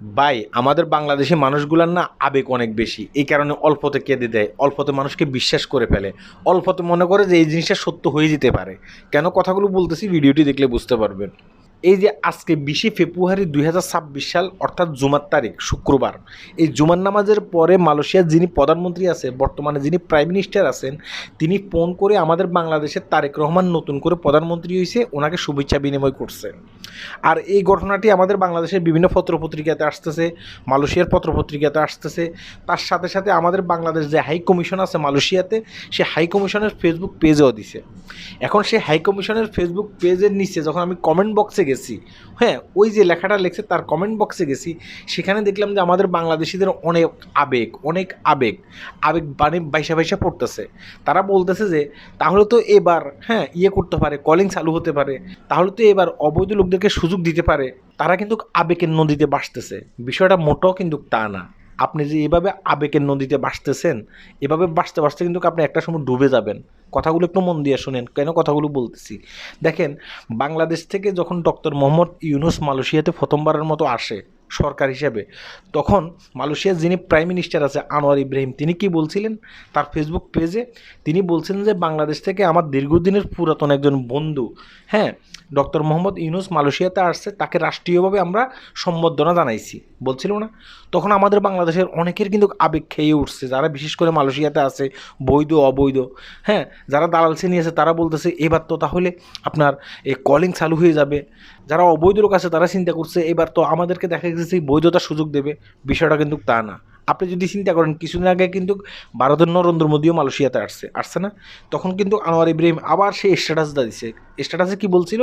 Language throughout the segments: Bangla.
ভাই, আমাদের বাংলাদেশি মানুষগুলার না আবেগ অনেক বেশি। এই কারণে অল্পতে কেঁদে দেয়, অল্পতে মানুষকে বিশ্বাস করে ফেলে, অল্পতে মনে করে যে এই জিনিসটা সত্য হয়ে যেতে পারে। কেন? কথাগুলো বলতেছি, ভিডিওটি দেখলে বুঝতে পারবেন। এই যে আজকে বিশে ফেব্রুয়ারি দুই হাজার ছাব্বিশ সাল, অর্থাৎ জুমার তারিখ, শুক্রবার, এই জুমার নামাজের পরে মালয়েশিয়ার যিনি প্রধানমন্ত্রী আছে বর্তমানে যিনি প্রাইম মিনিস্টার আছেন, তিনি ফোন করে আমাদের বাংলাদেশের তারেক রহমান নতুন করে প্রধানমন্ত্রী হয়েছে, ওনাকে শুভেচ্ছা বিনিময় করছে আর এই ঘটনাটি আমাদের বাংলাদেশের বিভিন্ন পত্রপত্রিকাতে আসতেছে, মালয়েশিয়ার পত্রপত্রিকাতে আসতেছে। তার সাথে সাথে আমাদের বাংলাদেশ যে হাই কমিশন আছে মালয়েশিয়াতে, সে হাই কমিশনের ফেসবুক পেজেও দিছে। এখন সে হাই কমিশনের ফেসবুক পেজের নিচে যখন আমি কমেন্ট বক্সে গেছি। হ্যাঁ ওই যে লেখাটা লেখছে তার কমেন্ট বক্সে গেছি। সেখানে দেখলাম যে আমাদের বাংলাদেশিদের অনেক আবেগ অনেক আবেগ আবেগ বানে বাইসা বাইসা পড়তেছে। তারা বলতেছে যে, তাহলে তো এবার হ্যাঁ ইয়ে করতে পারে কলিং চালু হতে পারে। তাহলে তো এবার অবৈধ লোকদেরকে সুযোগ দিতে পারে। তারা কিন্তু আবেগের নদীতে বাসতেছে বিষয়টা মোটেও কিন্তু তা না। আপনি যে এভাবে আবেগের নদীতে বাসতেছেন এভাবে বাসতে বাসতে কিন্তু আপনি একটা সময় ডুবে যাবেন। কথাগুলো একটু মন দিয়ে শোনেন, কেন কথাগুলো বলতেছি? দেখেন, বাংলাদেশ থেকে যখন ডক্টর মোহাম্মদ ইউনুস মালয়েশিয়াতে প্রথমবারের মতো আসে সরকার হিসেবে। তখন মালয়েশিয়ার যিনি প্রাইম মিনিস্টার আছে, আনোয়ার ইব্রাহিম, তিনি কি বলছিলেন? তার ফেসবুক পেজে তিনি বলছিলেন যে, বাংলাদেশ থেকে আমার দীর্ঘদিনের পুরাতন একজন বন্ধু হ্যাঁ ডক্টর মোহাম্মদ ইউনুস মালয়েশিয়াতে আসছে, তাকে রাষ্ট্রীয়ভাবে আমরা সম্বর্ধনা জানাইছি। বলছিল না? তখন আমাদের বাংলাদেশের অনেকের কিন্তু আবেগ খেয়ে উঠছে, যারা বিশেষ করে মালয়েশিয়াতে আছে, বৈধ, অবৈধ হ্যাঁ যারা দালাল শ্রেণি আছে, তারা বলতেছে, এবার তো তাহলে আপনার এই কলিং চালু হয়ে যাবে। যারা অবৈধ লোক আছে, তারা চিন্তা করছে, এবার তো আমাদেরকে দেখা গেছে বৈধতার সুযোগ দেবে। বিষয়টা কিন্তু তা না। আপনি যদি চিন্তা করেন, কিছুদিন আগে কিন্তু ভারতের নরেন্দ্র মোদীও মালয়েশিয়াতে আসছে আসছে না? তখন কিন্তু আনোয়ার ইব্রাহিম আবার সেই স্ট্যাটাসটা দিছে। স্ট্যাটাসে কি বলছিল?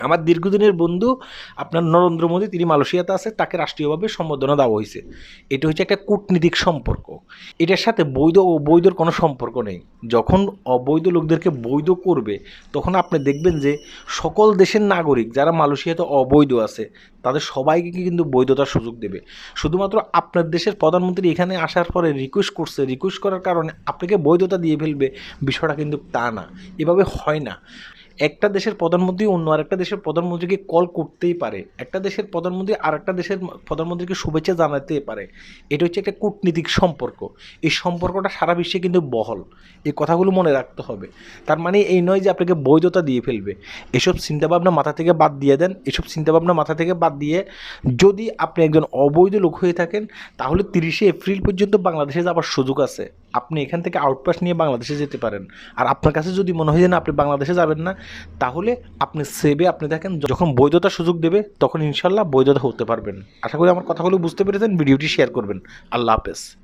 আমার দীর্ঘদিনের বন্ধু আপনার নরেন্দ্র মোদী, তিনি মালয়েশিয়াতে আছে, তাকে রাষ্ট্রীয়ভাবে সম্বোধনা দেওয়া হয়েছে। এটা হচ্ছে একটা কূটনীতিক সম্পর্ক। এটার সাথে বৈধ ও বৈধর কোনো সম্পর্ক নেই। যখন অবৈধ লোকদেরকে বৈধ করবে, তখন আপনি দেখবেন যে সকল দেশের নাগরিক যারা মালয়েশিয়াতে অবৈধ আছে, তাদের সবাইকে কিন্তু বৈধতার সুযোগ দেবে। শুধুমাত্র আপনার দেশের প্রধানমন্ত্রী এখানে আসার পরে রিকোয়েস্ট করছে রিকোয়েস্ট করার কারণে আপনাকে বৈধতা দিয়ে ফেলবে, বিষয়টা কিন্তু তা না। এভাবে হয় না। একটা দেশের প্রধানমন্ত্রী অন্য আরেকটা দেশের প্রধানমন্ত্রীকে কল করতেই পারে। একটা দেশের প্রধানমন্ত্রী আর একটা দেশের প্রধানমন্ত্রীকে শুভেচ্ছা জানাতে পারে। এটা হচ্ছে একটা কূটনীতিক সম্পর্ক। এই সম্পর্কটা সারা বিশ্বে কিন্তু বহল। এই কথাগুলো মনে রাখতে হবে। তার মানে এই নয় যে আপনাকে বৈধতা দিয়ে ফেলবে। এসব চিন্তাভাবনা মাথা থেকে বাদ দিয়ে দেন। এসব চিন্তাভাবনা মাথা থেকে বাদ দিয়ে যদি আপনি একজন অবৈধ লোক হয়ে থাকেন, তাহলে তিরিশে এপ্রিল পর্যন্ত বাংলাদেশে যাওয়ার সুযোগ আছে। আপনি এখান থেকে আউটপাস নিয়ে বাংলাদেশে যেতে পারেন। আর আপনার কাছে যদি মনে হয় যে না, আপনি বাংলাদেশে যাবেন না, তাহলে আপনি সেবে আপনি দেখেন, যখন বৈধতা সুযোগ দেবে, তখন ইনশাল্লাহ বৈধতা হতে পারবেন। আশা করি আমার কথাগুলো বুঝতে পেরেছেন, ভিডিওটি শেয়ার করবেন। আল্লাহ হাফেজ।